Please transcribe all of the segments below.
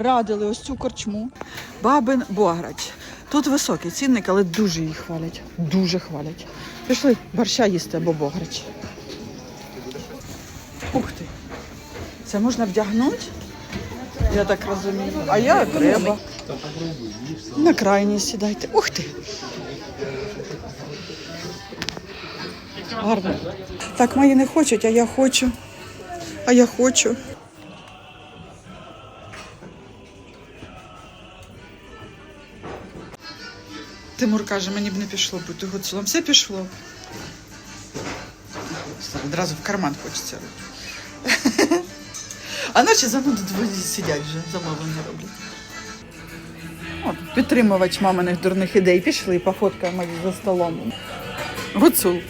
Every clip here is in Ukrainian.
Радили ось цю корчму. Бабин Бограч. Тут високий цінник, але дуже її хвалять. Дуже хвалять. Пішли борща їсти або бограч. Ух ти. Це можна вдягнути? Я так розумію. А я треба. На крайній сідайте. Ух ти. Гарно. Так, мої не хочуть, а я хочу. А я хочу. Тимур каже, мені б не пішло бути гуцулом. Все пішло. Одразу в карман хочеться. А наші зануди двоє сидять вже, замовлення роблять. От, підтримувач маминих дурних ідей. Пішли, пофоткаємо за столом. Гуцул.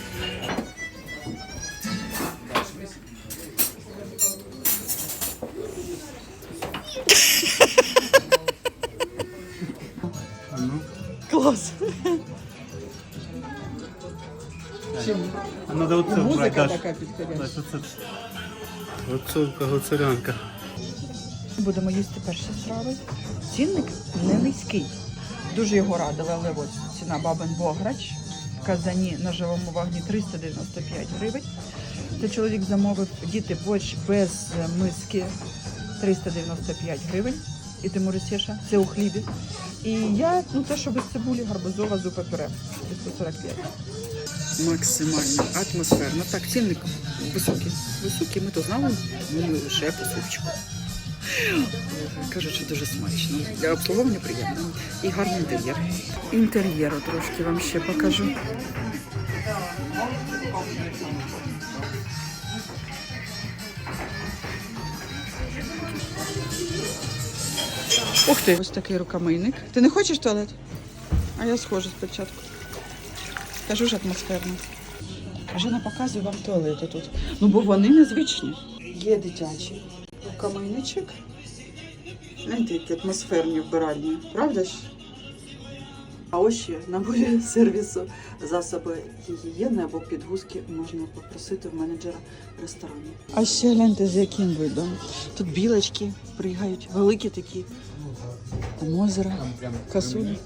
Клас. А надо оце брати, Музика така підходяща. Гуцулка, гуцулянка. Будемо їсти перші страви. Цінник не низький. Дуже його радили, але ось ціна бабин Бограч в казані на живому вогні 395 гривень. Це чоловік замовив діти борщ без миски 395 гривень. І Тимур Сєша, це у хлібі. І я, ну те, що без цибулі, гарбузова зупа пюре 345. Максимально атмосферно. Так, цінник високий. Високий, ми то знали, ми лише по супчику. Кажуть, що дуже смачно. Для обслуговування приємно. І гарний інтер'єр. Інтер'єру трошки вам ще покажу. Ух ти! Ось такий рукомийник. Ти не хочеш туалет? А я схожу спочатку. Кажу ж атмосферно. Жена показує вам туалети тут. Ну, бо вони незвичні. Є дитячий рукомийничок. Гляньте, атмосферні вбиральні, правда ж? А ось ще наборі сервісу засоби гігієни або підгузки можна попросити в менеджера ресторану. А ще гляньте, з яким видом. Тут білочки пригають, великі такі. Там озеро, касулі.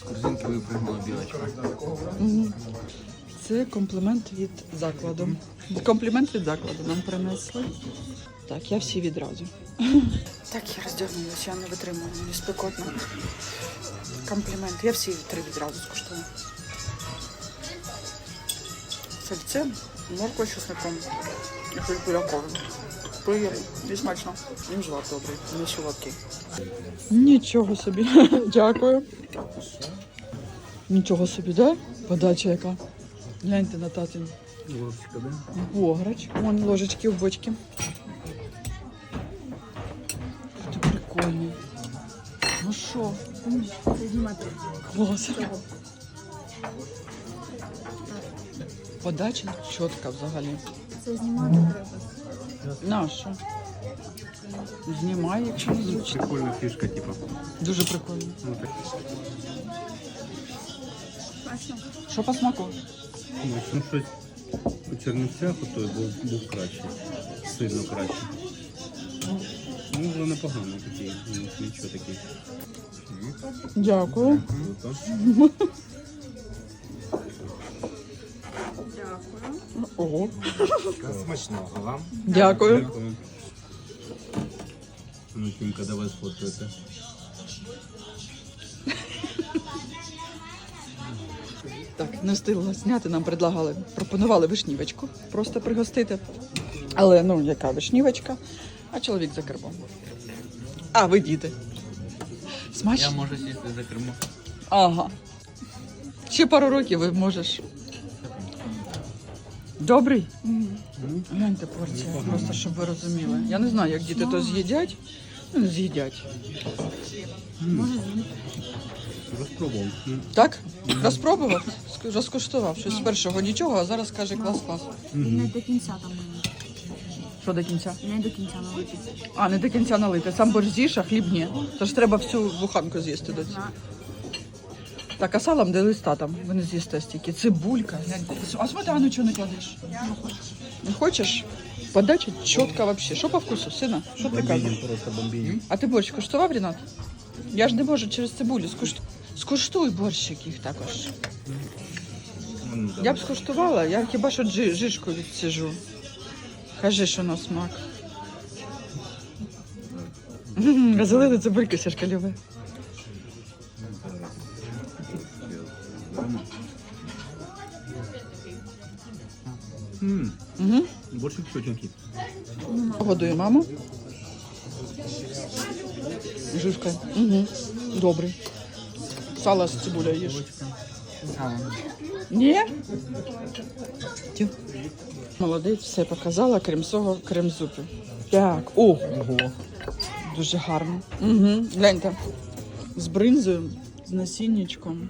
З корзинки випрыгнула білочка. Мгм. Це комплімент від закладу. Комплімент від закладу нам принесли. Так, я всі відразу. Так, я роздягнулася, я не витримую, мені спекотно. Комплімент. Я всі три відразу скуштую. Сальце, морква з чесником і кульбуляковим. Приємно і смачно. Він жлоб добрий, не солодкий. Нічого собі. Дякую. Нічого собі, да? Подача яка. Гляньте на татин. Ложечка, да? Бограч. Вон ложечки в бочки. Ти прикольний. Ну що? Клас. Подача чітка взагалі. Це знімати треба. Наша. Знімай, якщо не зручно. Прикольна фішка, типа. Дуже прикольно. Ну, так. Що по смаку? Ну, щось у Чернівцях отой був, був краще. Сильно краще. Ну, було непогано такі. Нічого такий. Дякую. Круто. Ого. Смачного вам. Дякую. Дякую. Ну, Тімка, давай сфоткайте. Так, не встигла зняти, нам предлагали, пропонували вишнівочку, просто пригостити. Але ну, яка вишнівочка, а чоловік за кермом. А, ви діти. Я можу сісти за кермо. Ага. Ще пару років ви можеш. Добрий? Гляньте порція, просто щоб ви розуміли. Я не знаю, як діти то з'їдять. Ну, не з'їдять. Розпробував. Так? Розпробував? Розкуштував щось з першого нічого, а зараз каже клас-клас. І не до кінця там Що до кінця? не до кінця налити. А, не до кінця налити. Сам борщ з'їш, а хліб ні. Тож треба всю буханку з'їсти до цього. Так, а салом де листа там? Ви не з'їсте стільки. Цибулька. гляньте. А сметану чого не кладеш? Не хочеш? Подача чітка вообще. Що по вкусу, сина? Що ти кажеш? Просто. А ти борщ куштував, Рінат? Я ж не можу через цибулю. Скуштуй, скуштуй борщик їх також. Ну, Я б скуштувала, я хіба що джи, жишку відсижу. Кажи, що на смак. Залили цибульки, Сашка любить. Угу. Борщик чотенький. Годую маму. Жишка. Угу. Добрий. Сало з цибулею їж. Ні? Тю. Молодець, все показала, крім цього, крем зупи. Так, о, Ого. дуже гарно. Угу. Гляньте. З бринзою, з насіннячком.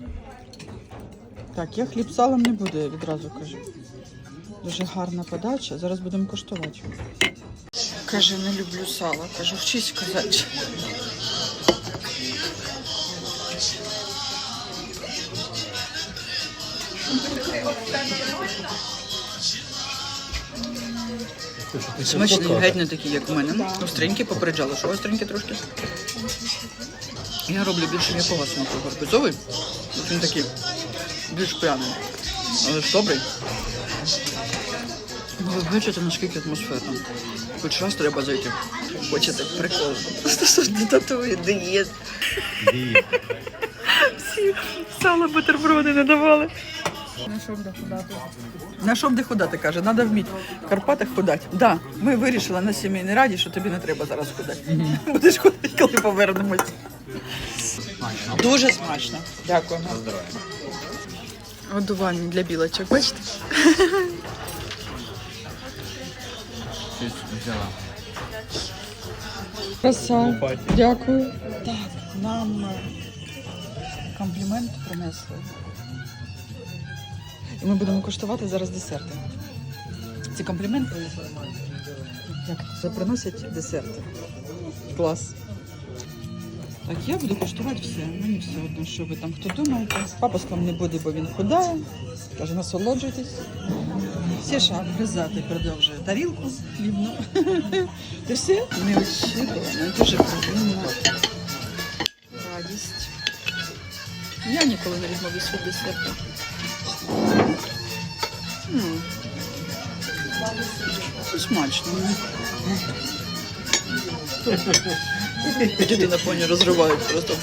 Так, я хліб салом не буду, я відразу кажу. Дуже гарна подача. Зараз будемо коштувати. Каже, не люблю сало. Кажу, вчись казати. Смачний, геть не такий, як у мене. Остренький попереджала, що остренький трошки. Я роблю більше м'якого смаку гарбузовий. Він такий більш пряний. Але ж добрий. Ну, ви бачите, наскільки атмосферно. Хоч раз треба зайти. Хочете прикол. Стосовно татує диєт. Всі сало бутерброди не давали. На що буде худати, каже, треба вміти в Карпатах худати. Да, ми вирішили на сімейній раді, що тобі не треба зараз худати. Будеш худати, коли повернемось. Дуже смачно. Дякуємо. Годування для білочок, бачите? Краса. Дякую. Так, нам е, комплімент принесли. Ми будемо куштувати зараз десерти. Ці компліменти. Як це приносять десерти. Клас. Так, я буду куштувати все. Мені все одно, що ви там хто думаєте. Папа з вами не буде, бо він худає. Каже, насолоджуйтесь. Сіша гризати продовжує тарілку хлібну. Ти все? Неочікувано, дуже приємна радість. Я ніколи не відмовлюсь від десерту. М. Це смачно. Діти на фоні розривають просто.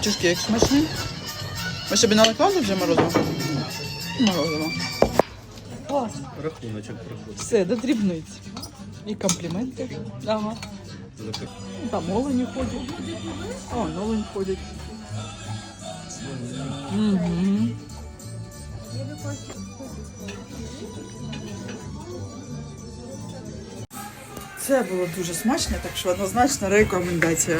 Чизки як смачний. Ви собі наликали вже морозиво? Морозиво. Клас. Рахуночок проходить. Все, до дрібниць. І компліменти. Ага. Там олені ходять. О, олень ходять. Угу. Це було дуже смачно, так що однозначно рекомендація.